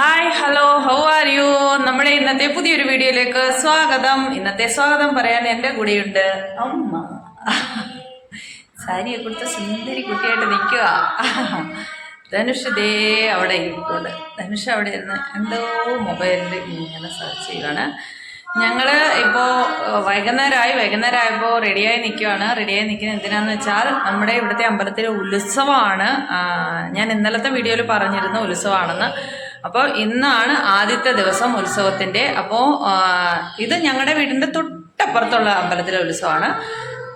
Hi hello how are you നമ്മുടെ ഇന്നത്തെ പുതിയൊരു വീഡിയോയിലേക്ക് സ്വാഗതം. ഇന്നത്തെ സ്വാഗതം പറയാൻ എന്റെ കൂടെയുണ്ട് അമ്മ. സാരിയെ കൊടുത്ത സുന്ദരി കുട്ടിയായിട്ട് നിൽക്കുക. ധനുഷ് ദേ അവിടെ ഇരിക്കുന്നുണ്ട് ധനുഷ് അവിടെ ഇരുന്ന് എന്തോ മൊബൈലിൽ ഇങ്ങനെ സെർച്ച് ചെയ്യുകയാണ് ഞങ്ങൾ ഇപ്പോൾ വൈകുന്നേരമായി വൈകുന്നേരമായപ്പോൾ റെഡിയായി നിൽക്കുകയാണ് റെഡിയായി നിൽക്കുന്നത് എന്തിനാന്ന് വെച്ചാൽ നമ്മുടെ ഇവിടുത്തെ അമ്പലത്തിലെ ഉത്സവമാണ്. ഞാൻ ഇന്നലത്തെ വീഡിയോയിൽ പറഞ്ഞിരുന്ന ഉത്സവമാണെന്ന്. അപ്പോൾ ഇന്നാണ് ആദ്യത്തെ ദിവസം ഉത്സവത്തിന്റെ അപ്പോൾ ഇത് ഞങ്ങളുടെ വീടിന്റെ തൊട്ടപ്പുറത്തുള്ള അമ്പലത്തിലെ ഉത്സവമാണ്.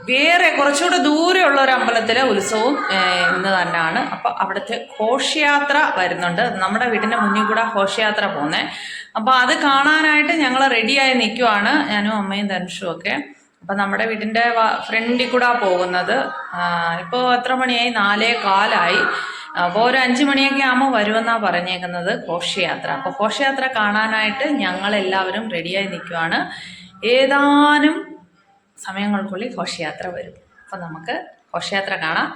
വേറെ കുറച്ചുകൂടെ ദൂരെയുള്ള ഒരു അമ്പലത്തിലെ ഉത്സവവും ഇന്ന് തന്നെയാണ് അപ്പോൾ അവിടുത്തെ ഘോഷയാത്ര വരുന്നുണ്ട്. നമ്മുടെ വീടിന്റെ മുന്നിൽ കൂടെ ഘോഷയാത്ര പോകുന്നത് അപ്പോൾ അത് കാണാനായിട്ട് ഞങ്ങൾ റെഡിയായി നിൽക്കുവാണ് ഞാനും അമ്മയും ധനുഷും ഒക്കെ. അപ്പം നമ്മുടെ വീടിന്റെ ഫ്രണ്ടിൽ കൂടെ പോകുന്നത്. ഇപ്പോൾ എത്ര മണിയായി? നാലേ കാലായി. അപ്പോൾ ഒരു അഞ്ച് മണിയൊക്കെ ആകുമ്പോൾ വരുമെന്നാണ് പറഞ്ഞേക്കുന്നത് ഘോഷയാത്ര. അപ്പോൾ ഘോഷയാത്ര കാണാനായിട്ട് ഞങ്ങളെല്ലാവരും റെഡിയായി നിൽക്കുവാണ്. ഏതാനും സമയങ്ങൾക്കുള്ളിൽ ഘോഷയാത്ര വരും. അപ്പോൾ നമുക്ക് ഘോഷയാത്ര കാണാം.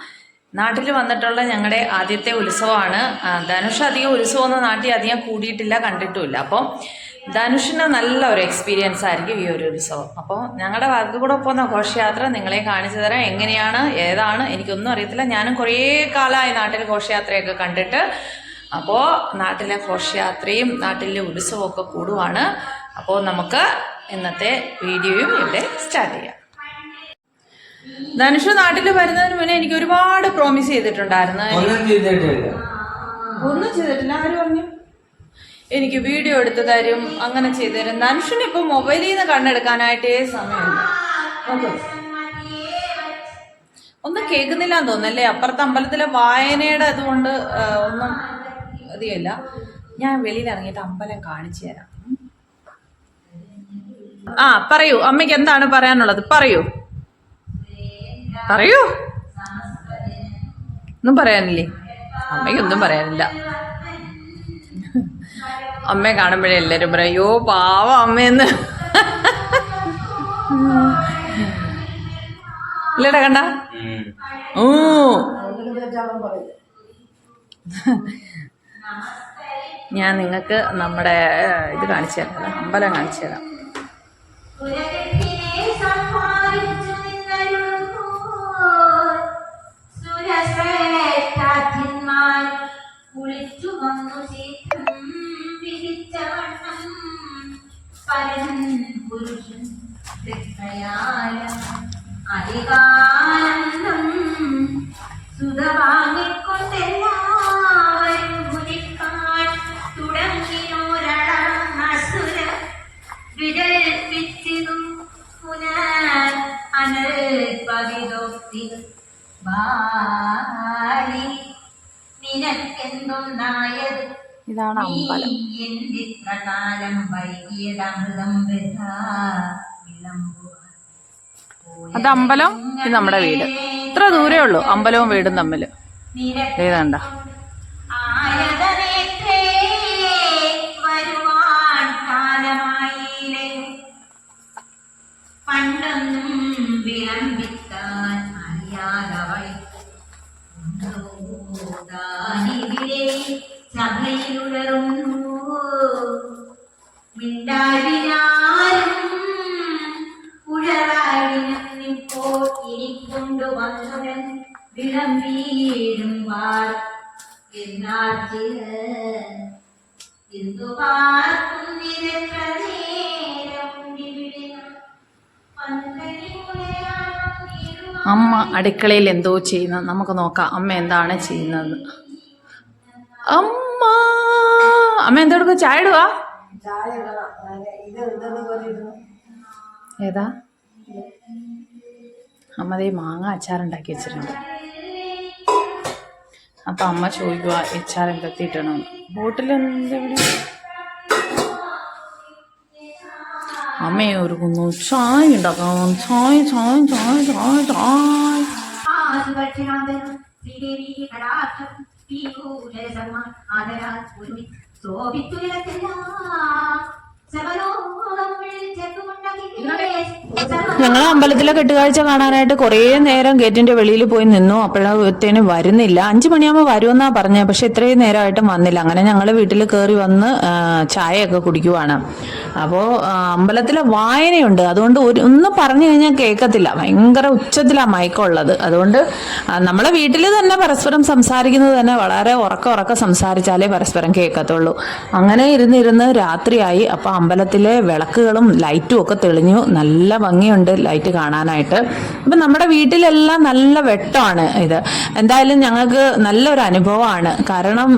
നാട്ടിൽ വന്നിട്ടുള്ള ഞങ്ങളുടെ ആദ്യത്തെ ഉത്സവമാണ്. ധനുഷ് അധികം ഉത്സവമൊന്നും നാട്ടിൽ അധികം കൂടിയിട്ടില്ല കണ്ടിട്ടുമില്ല. അപ്പോൾ ധനുഷിന് നല്ല ഒരു എക്സ്പീരിയൻസ് ആയിരിക്കും ഈ ഒരു ഉത്സവം. അപ്പോൾ ഞങ്ങളുടെ ഭാഗത്ത് കൂടെ പോകുന്ന ഘോഷയാത്ര നിങ്ങളെ കാണിച്ചു തരാം. എങ്ങനെയാണ് ഏതാണ് എനിക്കൊന്നും അറിയത്തില്ല. ഞാനും കുറേ കാലമായി നാട്ടിൽ ഘോഷയാത്രയൊക്കെ കണ്ടിട്ട് അപ്പോൾ നാട്ടിലെ ഘോഷയാത്രയും നാട്ടിലെ ഉത്സവമൊക്കെ കൂടുവാണ്. അപ്പോൾ നമുക്ക് ഇന്നത്തെ വീഡിയോയും ഇവിടെ സ്റ്റാർട്ട് ചെയ്യാം. ധനുഷ് നാട്ടിൽ വരുന്നതിന് മുന്നേ എനിക്ക് ഒരുപാട് പ്രോമിസ് ചെയ്തിട്ടുണ്ടായിരുന്നു. ഒന്നും ചെയ്തിട്ടില്ല. ആര് പറഞ്ഞു? എനിക്ക് വീഡിയോ എടുത്തു തരും അങ്ങനെ ചെയ്തു തരും. ധനുഷിന് ഇപ്പൊ മൊബൈലിൽ നിന്ന് കണ്ണെടുക്കാനായിട്ടേ സമയമില്ല. ഒന്നും കേൾക്കുന്നില്ല എന്ന് തോന്നല്ലേ അപ്പുറത്തെ അമ്പലത്തിലെ വായനയുടെ അതുകൊണ്ട് ഒന്നും അധികമില്ല. ഞാൻ വെളിയിൽ ഇറങ്ങിയിട്ട് അമ്പലം കാണിച്ചു തരാം. ആ പറയൂ. അമ്മയ്ക്ക് എന്താണ് പറയാനുള്ളത്? പറയൂ. പറയൂ. ഒന്നും പറയാനില്ലേ? അമ്മയ്ക്കൊന്നും പറയാനില്ല. അമ്മയെ കാണുമ്പോഴേ എല്ലാവരും പറയും അയ്യോ പാവ അമ്മയെന്ന് ഇല്ലടാ കണ്ട? ഓ ഞാൻ നിങ്ങൾക്ക് നമ്മുടെ ഇത് കാണിച്ചു തരാം അമ്പലം കാണിച്ചു തരാം. കുളിച്ചു വന്നു വിധിച്ച വണ്ണം പരൻ പുരുഷൻ തൃക്കയാല അധികാനന്ദം സുത വാങ്ങിക്കൊണ്ടെല്ലാവരും കുലിക്കാൻ തുടങ്ങിയോരളം അസുര വിരൽപ്പിച്ചിതും പുനർ അനൽപതിതോക്തി ബാലി നിനക്കെന്തൊന്നായത് ഇതാണ് അമ്പലം. അത് അമ്പലം? ഇത് നമ്മുടെ വീട്. ഇത്ര ദൂരേ ഉള്ളൂ അമ്പലവും വീടും തമ്മിൽ ഏതാണ്ട പണ്ടൊന്നും വിളമ്പിത്താൻ താനിവിടെ അമ്മ അടുക്കളയിൽ എന്തോ ചെയ്യുന്നത്. നമുക്ക് നോക്കാം. അമ്മ എന്താണ് ചെയ്യുന്നത്? അമ്മ. അമ്മ എന്തെടുക്കുക ചായ ഇടുവാ? ഏതാ? അമ്മ ദേ മാങ്ങ അച്ചാറുണ്ടാക്കി വെച്ചിട്ടുണ്ട്. അപ്പൊ അമ്മ ചോദിക്കുക അച്ചാർ എന്തെത്തിയിട്ടണോ ബോട്ടിൽ എന്തെവിടെ അമ്മയെ ഒരുങ്ങുന്നു ചായ ഉണ്ടാക്കാം ചായ ചായ ചായ ചായ ചായ. ശ്രീദേവി കടാക്ഷം. పీయూష సర్వ ఆదరా శోభిత్తుల ഞങ്ങൾ അമ്പലത്തിലെ കെട്ടുകാഴ്ച കാണാനായിട്ട് കുറേ നേരം ഗേറ്റിന്റെ വെളിയിൽ പോയി നിന്നു. അപ്പോഴത്തേനും വരുന്നില്ല. അഞ്ചു മണിയാകുമ്പോൾ വരുമെന്നാ പറഞ്ഞത്. പക്ഷെ ഇത്രയും നേരമായിട്ടും വന്നില്ല. അങ്ങനെ ഞങ്ങൾ വീട്ടിൽ കയറി വന്ന് ചായയൊക്കെ കുടിക്കുവാണ്. അപ്പോൾ അമ്പലത്തിലെ വായനയുണ്ട്. അതുകൊണ്ട് ഒരു ഒന്ന് പറഞ്ഞു കഴിഞ്ഞാൽ കേൾക്കത്തില്ല. ഭയങ്കര ഉച്ചത്തിലാണ് മയക്കമുള്ളത്. അതുകൊണ്ട് നമ്മളെ വീട്ടിൽ തന്നെ പരസ്പരം സംസാരിക്കുന്നത് തന്നെ വളരെ ഉറക്ക ഉറക്ക സംസാരിച്ചാലേ പരസ്പരം കേൾക്കത്തുള്ളൂ. അങ്ങനെ ഇരുന്നിരുന്ന് രാത്രിയായി. അപ്പോൾ അമ്പലത്തിലെ വിളക്കുകളും ലൈറ്റും ഒക്കെ തെളിഞ്ഞു. നല്ല ഭംഗിയുണ്ട് ലൈറ്റ് കാണാനായിട്ട്. അപ്പം നമ്മുടെ വീട്ടിലെല്ലാം നല്ല വെട്ടമാണ് ഇത്. എന്തായാലും ഞങ്ങൾക്ക് നല്ലൊരു അനുഭവമാണ്. കാരണം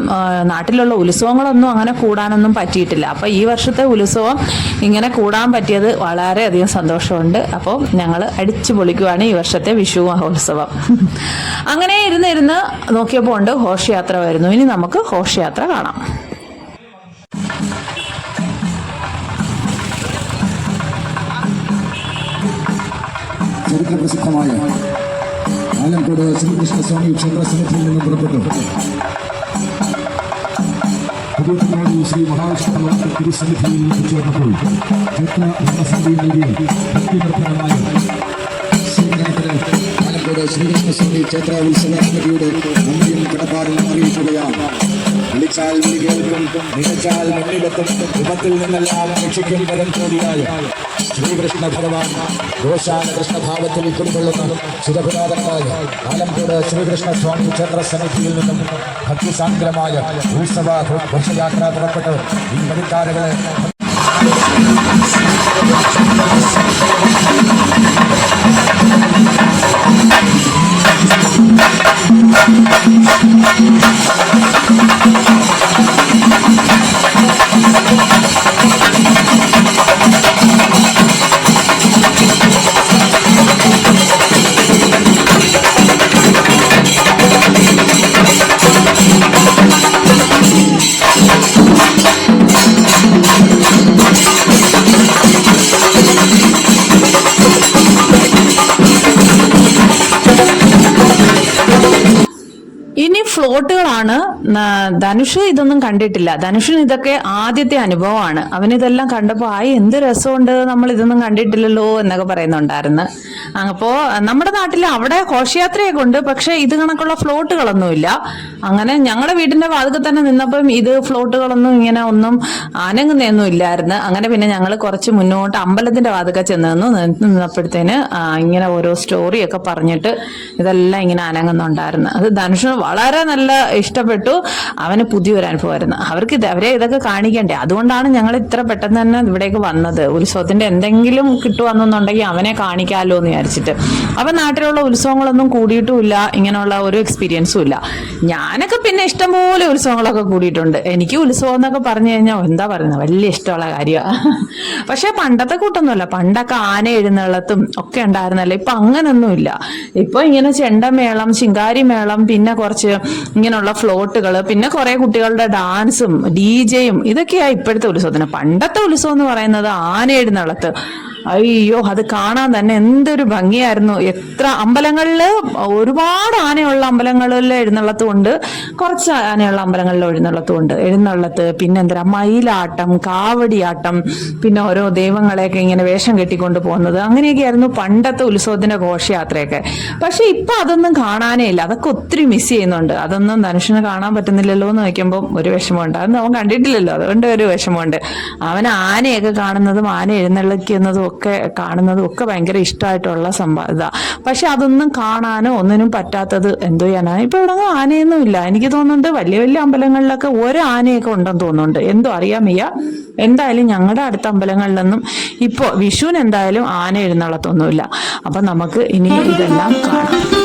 നാട്ടിലുള്ള ഉത്സവങ്ങളൊന്നും അങ്ങനെ കൂടാനൊന്നും പറ്റിയിട്ടില്ല. അപ്പോൾ ഈ വർഷത്തെ ഉത്സവം ഇങ്ങനെ കൂടാൻ പറ്റിയത് വളരെയധികം സന്തോഷമുണ്ട്. അപ്പോൾ ഞങ്ങൾ അടിച്ചു പൊളിക്കുവാണ് ഈ വർഷത്തെ വിഷു മഹോത്സവം. അങ്ങനെ ഇരുന്ന് ഇരുന്ന് നോക്കിയപ്പോൾ ഉണ്ട് ഘോഷയാത്ര വരുന്നു. ഇനി നമുക്ക് ഘോഷയാത്ര കാണാം. ചരിത്രപ്രസിദ്ധമായ ആലങ്കോട് ശ്രീകൃഷ്ണസ്വാമി ക്ഷേത്ര സമിതിയിൽ നിന്നും പുറപ്പെട്ടു. പുതിയങ്ങാടി ശ്രീ മഹാവിഷ്ണു തിരുസന്നിധിയിൽ എത്തിച്ചേർന്നപ്പോൾ ക്ഷേത്ര ഭരണസമിതി നൽകിയ ഭക്തിവർദ്ധനമായ സ്വീകരണത്തിന് ആലങ്കോട് ശ്രീകൃഷ്ണസ്വാമി ക്ഷേത്ര ഉത്സവ സമിതിയുടെ നന്ദിയും കടപ്പാടും അറിയിക്കുകയാണ്. വിളിച്ചാൽ വിളി കേൾക്കും നിലച്ചാൽ മുന്നിലെത്തും വിപത്തിൽ നിന്നെല്ലാം രക്ഷിക്കും വരം ചോദിയായ. ശ്രീകൃഷ്ണ ഭഗവാൻ ഗോശാല കൃഷ്ണഭാവത്തിൽ കുടികൊള്ളുന്ന ചിരപുരാതനായ ആലമ്പൂട് ശ്രീകൃഷ്ണ സ്വാമി ക്ഷേത്ര സമിതിയിൽ നിന്നും ഭക്തിസാന്ദ്രമായ ഉത്സവ ഘോഷയാത്ര പുറപ്പെട്ട്. ഈ വഴിക്കാരുകളെ Thank ഫ്ലോട്ടുകളാണ് ന- ധനുഷ് ഇതൊന്നും കണ്ടിട്ടില്ല. ധനുഷിന് ഇതൊക്കെ ആദ്യത്തെ അനുഭവമാണ്. അവനിതെല്ലാം കണ്ടപ്പോൾ ആയി എന്ത് രസമുണ്ട്. നമ്മൾ ഇതൊന്നും കണ്ടിട്ടില്ലല്ലോ എന്നൊക്കെ പറയുന്നുണ്ടായിരുന്നു. അപ്പോൾ നമ്മുടെ നാട്ടിൽ അവിടെ ഘോഷയാത്രയൊക്കെ ഉണ്ട്. പക്ഷെ ഇത് കണക്കുള്ള ഫ്ലോട്ടുകളൊന്നുമില്ല. അങ്ങനെ ഞങ്ങളുടെ വീടിന്റെ വാതിൽ തന്നെ നിന്നപ്പം ഇത് ഫ്ലോട്ടുകളൊന്നും ഇങ്ങനെ ഒന്നും അനങ്ങുന്നൊന്നും ഇല്ലായിരുന്നു. അങ്ങനെ പിന്നെ ഞങ്ങൾ കുറച്ച് മുന്നോട്ട് അമ്പലത്തിന്റെ വാതിക്ക ചെന്ന് നിന്നു നിന്ന് നിന്നപ്പോഴത്തേന് ഇങ്ങനെ ഓരോ സ്റ്റോറിയൊക്കെ പറഞ്ഞിട്ട് ഇതെല്ലാം ഇങ്ങനെ അനങ്ങുന്നുണ്ടായിരുന്നു. അത് ധനുഷിന് വളരെ നല്ല ഇഷ്ടപ്പെട്ടു. അവന് പുതിയൊരു അനുഭവമായിരുന്നു അവർക്ക് ഇത് അവരെ ഇതൊക്കെ കാണിക്കണ്ടേ? അതുകൊണ്ടാണ് ഞങ്ങൾ ഇത്ര പെട്ടെന്ന് തന്നെ ഇവിടേക്ക് വന്നത്. ഉത്സവത്തിന്റെ എന്തെങ്കിലും കിട്ടുവന്നുണ്ടെങ്കിൽ അവനെ കാണിക്കാമല്ലോ എന്ന് വിചാരിച്ചിട്ട്. അപ്പൊ നാട്ടിലുള്ള ഉത്സവങ്ങളൊന്നും കൂടിയിട്ടുമില്ല. ഇങ്ങനെയുള്ള ഒരു എക്സ്പീരിയൻസും ഇല്ല. ഞാനൊക്കെ പിന്നെ ഇഷ്ടംപോലെ ഉത്സവങ്ങളൊക്കെ കൂടിയിട്ടുണ്ട്. എനിക്ക് ഉത്സവം എന്നൊക്കെ പറഞ്ഞു കഴിഞ്ഞാൽ എന്താ പറയുന്നത് വലിയ ഇഷ്ടമുള്ള കാര്യമാണ് പക്ഷെ പണ്ടത്തെ കൂട്ടൊന്നുമല്ല. പണ്ടൊക്കെ ആന എഴുന്നള്ളത്തും ഒക്കെ ഉണ്ടായിരുന്നല്ലോ. ഇപ്പൊ അങ്ങനൊന്നുമില്ല. ഇപ്പൊ ഇങ്ങനെ ചെണ്ടമേളം ശിങ്കാരിമേളം പിന്നെ കുറച്ച് ഇങ്ങനെയുള്ള ഫ്ലോട്ടുകൾ പിന്നെ കുറെ കുട്ടികളുടെ ഡാൻസും ഡി ജെയും ഇതൊക്കെയാ ഇപ്പോഴത്തെ ഉത്സവത്തിന്. പണ്ടത്തെ ഉത്സവം എന്ന് പറയുന്നത് ആനയുടെ എഴുന്നള്ളത്ത് അയ്യോ അത് കാണാൻ തന്നെ എന്തൊരു ഭംഗിയായിരുന്നു. എത്ര അമ്പലങ്ങളിൽ ഒരുപാട് ആനയുള്ള അമ്പലങ്ങളിൽ എഴുന്നള്ളത്തുണ്ട് കുറച്ച് ആനയുള്ള അമ്പലങ്ങളിൽ എഴുന്നള്ളത്ത് പിന്നെ എന്താ മയിലാട്ടം കാവടിയാട്ടം പിന്നെ ഓരോ ദൈവങ്ങളെയൊക്കെ ഇങ്ങനെ വേഷം കെട്ടിക്കൊണ്ട് പോകുന്നത്. അങ്ങനെയൊക്കെയായിരുന്നു പണ്ടത്തെ ഉത്സവത്തിന്റെ ഘോഷയാത്രയൊക്കെ. പക്ഷെ ഇപ്പൊ അതൊന്നും കാണാനേ ഇല്ല. അതൊക്കെ ഒത്തിരി മിസ് ചെയ്യുന്നുണ്ട്. അതൊന്നും ധനുഷന് കാണാൻ പറ്റുന്നില്ലല്ലോ എന്ന് വയ്ക്കുമ്പോൾ ഒരു വിഷമമുണ്ട്. അതൊന്നും അവൻ കണ്ടിട്ടില്ലല്ലോ. അതുകൊണ്ട് ഒരു വിഷമമുണ്ട്. അവൻ ആനയൊക്കെ കാണുന്നതും ആന എഴുന്നള്ളിക്കുന്നതും ഒക്കെ കാണുന്നതും ഒക്കെ ഭയങ്കര ഇഷ്ടമായിട്ടുള്ള സംഭവം ഇതാ. പക്ഷെ അതൊന്നും കാണാനോ ഒന്നിനും പറ്റാത്തത് എന്തോ ചെയ്യാനാ ഇപ്പൊ ഇവിടെ ആനയൊന്നും ഇല്ല. എനിക്ക് തോന്നുന്നുണ്ട് വലിയ വലിയ അമ്പലങ്ങളിലൊക്കെ ഒരു ആനയൊക്കെ ഉണ്ടെന്ന് തോന്നുന്നുണ്ട്. എന്തോ അറിയാൻ വയ്യ. എന്തായാലും ഞങ്ങളുടെ അടുത്ത അമ്പലങ്ങളിലൊന്നും ഇപ്പോൾ വിഷുവിന് എന്തായാലും ആന എഴുന്നള്ളത്തൊന്നുമില്ല. അപ്പൊ നമുക്ക് ഇനി ഇതെല്ലാം കാണാം.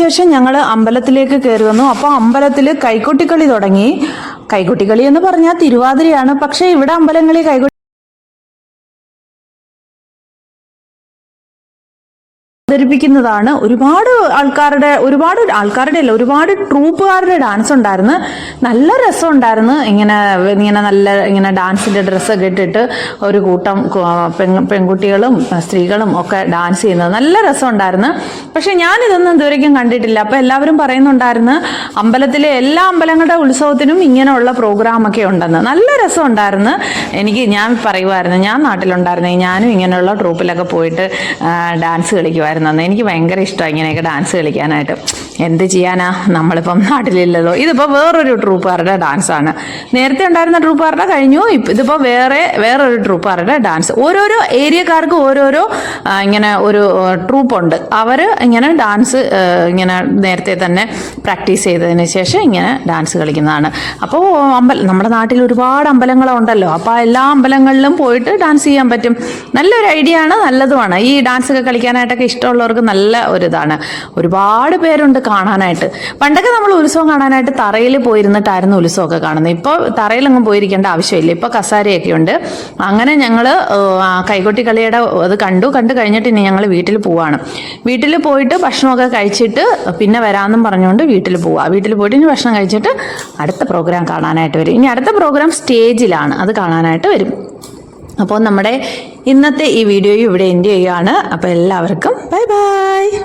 ശേഷം ഞങ്ങൾ അമ്പലത്തിലേക്ക് കയറി വന്നു. അപ്പോൾ അമ്പലത്തിൽ കൈകൊട്ടിക്കളി തുടങ്ങി. കൈകൊട്ടിക്കളി എന്ന് പറഞ്ഞാൽ തിരുവാതിരയാണ്. പക്ഷേ ഇവിടെ അമ്പലങ്ങളിൽ കൈകൊട്ടി അവതരിപ്പിക്കുന്നതാണ്. ഒരുപാട് ആൾക്കാരുടെ ഒരുപാട് ആൾക്കാരുടെ അല്ല ഒരുപാട് ട്രൂപ്പുകാരുടെ ഡാൻസ് ഉണ്ടായിരുന്നു. നല്ല രസം ഉണ്ടായിരുന്നു. ഇങ്ങനെ ഇങ്ങനെ നല്ല ഇങ്ങനെ ഡാൻസിന്റെ ഡ്രസ്സൊക്കെ ഇട്ടിട്ട് ഒരു കൂട്ടം പെൺ പെൺകുട്ടികളും സ്ത്രീകളും ഒക്കെ ഡാൻസ് ചെയ്യുന്നത് നല്ല രസം രസമുണ്ടായിരുന്നു പക്ഷെ ഞാൻ ഇതൊന്നും ഇതുവരെയ്ക്കും കണ്ടിട്ടില്ല. അപ്പൊ എല്ലാവരും പറയുന്നുണ്ടായിരുന്നു അമ്പലത്തിലെ എല്ലാ അമ്പലങ്ങളുടെ ഉത്സവത്തിനും ഇങ്ങനെയുള്ള പ്രോഗ്രാമൊക്കെ ഉണ്ടെന്ന്. നല്ല രസം രസമുണ്ടായിരുന്നു എനിക്ക് ഞാൻ പറയുമായിരുന്നു ഞാൻ നാട്ടിലുണ്ടായിരുന്നെങ്കിൽ ഞാനും ഇങ്ങനെയുള്ള ട്രൂപ്പിലൊക്കെ പോയിട്ട് ഡാൻസ് കളിക്കുമായിരുന്നു അന്ന് എനിക്ക് ഭയങ്കര ഇഷ്ടമാണ് ഇങ്ങനെയൊക്കെ ഡാൻസ് കളിക്കാനായിട്ട്. എന്ത് ചെയ്യാനാ? നമ്മളിപ്പം നാട്ടിലില്ലല്ലോ. ഇതിപ്പോൾ വേറൊരു ട്രൂപ്പുകാരുടെ ഡാൻസാണ് നേരത്തെ ഉണ്ടായിരുന്ന ട്രൂപ്പുകാരുടെ കഴിഞ്ഞു. ഇതിപ്പോൾ വേറെ വേറൊരു ട്രൂപ്പുകാരുടെ ഡാൻസ് ഓരോരോ ഏരിയക്കാർക്ക് ഓരോരോ ഇങ്ങനെ ഒരു ട്രൂപ്പുണ്ട് അവർ ഇങ്ങനെ ഡാൻസ് ഇങ്ങനെ നേരത്തെ തന്നെ പ്രാക്ടീസ് ചെയ്തതിന് ശേഷം ഇങ്ങനെ ഡാൻസ് കളിക്കുന്നതാണ്. അപ്പോൾ അമ്പലം നമ്മുടെ നാട്ടിൽ ഒരുപാട് അമ്പലങ്ങളുണ്ടല്ലോ അപ്പോൾ എല്ലാ അമ്പലങ്ങളിലും പോയിട്ട് ഡാൻസ് ചെയ്യാൻ പറ്റും. നല്ലൊരു ഐഡിയ ആണ് നല്ലതുമാണ്. ഈ ഡാൻസ് ഒക്കെ കളിക്കാനായിട്ടൊക്കെ ഇഷ്ടമുള്ളവർക്ക് നല്ല ഒരിതാണ്. ഒരുപാട് പേരുണ്ട് കാണാനായിട്ട്. പണ്ടൊക്കെ നമ്മൾ ഉത്സവം കാണാനായിട്ട് തറയിൽ പോയിരുന്നിട്ടായിരുന്നു ഉത്സവമൊക്കെ കാണുന്നത്. ഇപ്പോൾ തറയിലൊന്നും പോയിരിക്കേണ്ട ആവശ്യമില്ല. ഇപ്പോൾ കസാരയൊക്കെ ഉണ്ട്. അങ്ങനെ ഞങ്ങൾ കൈകൊട്ടി കളിയുടെ അത് കണ്ടു. കണ്ടു കഴിഞ്ഞിട്ട് ഇനി ഞങ്ങൾ വീട്ടിൽ പോവാണ്. വീട്ടിൽ പോയിട്ട് ഭക്ഷണമൊക്കെ കഴിച്ചിട്ട് പിന്നെ വരാമെന്നും പറഞ്ഞുകൊണ്ട് വീട്ടിൽ പോവുക വീട്ടിൽ പോയിട്ട് ഇനി ഭക്ഷണം കഴിച്ചിട്ട് അടുത്ത പ്രോഗ്രാം കാണാനായിട്ട് വരും. ഇനി അടുത്ത പ്രോഗ്രാം സ്റ്റേജിലാണ്. അത് കാണാനായിട്ട് വരും. അപ്പോൾ നമ്മുടെ ഇന്നത്തെ ഈ വീഡിയോ ഇവിടെ എൻഡ് ചെയ്യുകയാണ്. അപ്പോൾ എല്ലാവർക്കും ബൈ ബൈ